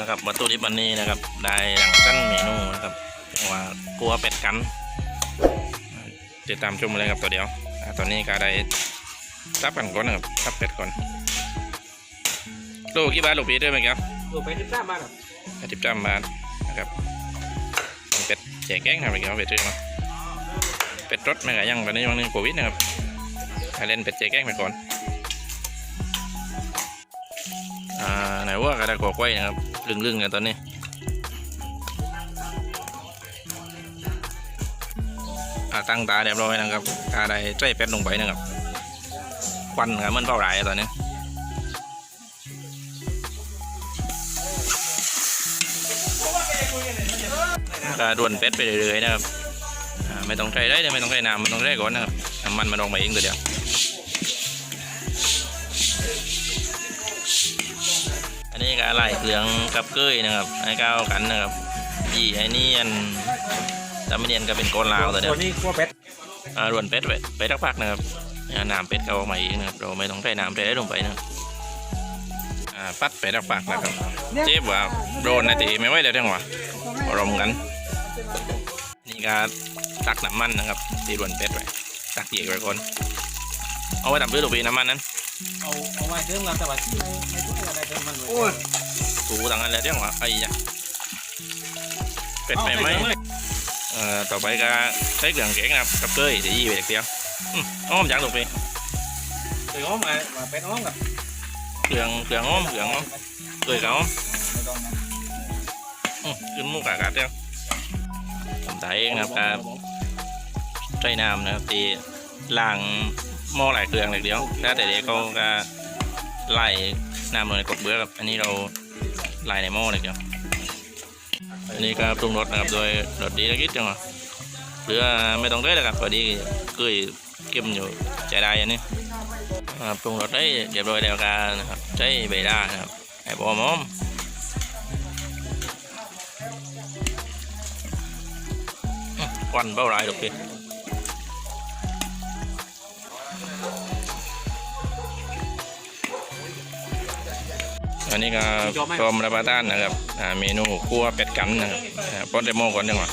นะครับวัตถุดิบวันนี้นะครับ ได้หลังสั้นเมนูนะครับว่ากลัวเป็ดกันติดตามชมเลยครับตัวเดียวอ่าตอนนี้ก็ได้รับกันก่อนนะครับรับเป็ดก่อนลูกกี่บาทลูกปีด้วยไหมครับดูไปที่ทราบมาครับอาทิตย์จำบาทนะครับเป็นเป็ดแจกแกงครับเมื่อกี้เป็ดซื้อมาเป็ดรสไม่กะยังตอนนี้ยังนึงโควิดนะครับให้เล่นเป็ดแจกแกงไปก่อน อ่าไหนว่าก็ได้กอกไว้นะครับลึงๆกันตอนนี้อ่าตั้งตาเรียบร้อยนะครับกาได้ใส่เป็ดลงไปนะครับควันครับมันเผาไหลายตอนนี้ก็ดวนเป็ดไปเรื่อยๆนะครับไม่ต้องใช้ได้ไม่ต้องใช้น้ำมันต้องใช้ก่อนนะครับน้ำมันมันลงมาเองตัวเดียว อันนี้ก็ไล่เหลืองกับเกยนะครับให้ก้าวกันนะครับยี่ไอ้นี่อันตามเนียนก็เป็นโกนลาวตัวเดียวตัวนี้กลัวเป็ดอ่ารวนเป็ดไปไปทักพักนะครับอ่าน้ำเป็ดเขาออกมาเองนะครับเราไม่ต้องใช้น้ำใช้ได้ลงไปนะครับอ่าปัดไปทักพักนะครับเจ็บว่าโดนนาทีไม่ไหวแล้วจังหวะรวมกันนี่ก็ตักน้ำมันนะครับตีรวนเป็ดไว้ตักเหยียกไว้ก่อนเอาไว้ทำเพื่อตัวปีน้ำมันนั้น เอาเอาไว้เติมกันแต่ว่าที่ไม่ไม่ทุกอะไรเติมมันเลยโอ้ยถูต่างกันแล้วเรื่องว่าไอ้ยะเป็ดไหมไหมเอ่อต่อไปก็ใช้เครื่องแกงนะครับกับเกยเดี๋ยวยี่ไปเด็กเดียวอืมอ้อมจังตัวปีเติมอ้อมมามาเป็ดอ้อมกับเครื่องเครื่องอ้อมเครื่องอ้อมเกยกับอ้อมอืมขึ้นมุกอากาศเดียวทำใจเองนะครับการใช้น้ำนะครับตีล้าง หม้อหลายเครื่องเลยเดียวแล้วแต่เด็กเขาก็ไล่น้ำลงในกบเบื้อครับอันนี้เราไล่ในหม้อเลยเดียวอันนี้ก็ปรุงรสนะครับโดยรสดีตะกิดจังหวะเหลือไม่ต้องได้แล้วครับพอดีเกยเก็มอยู่ใจได้อันนี้อ่ปรุงรสได้เรียบร้อยแล้วกันนะครับใช้ใบด้านะครับไอ้บอมอมควันเบ้าไรลูกพี่ อันนี้ก็พร้อมรับประทานนะครับอ่าเมนูคั่วเป็ดกันนะครับอ่าป้อนเดโมก่อนดีกว่าล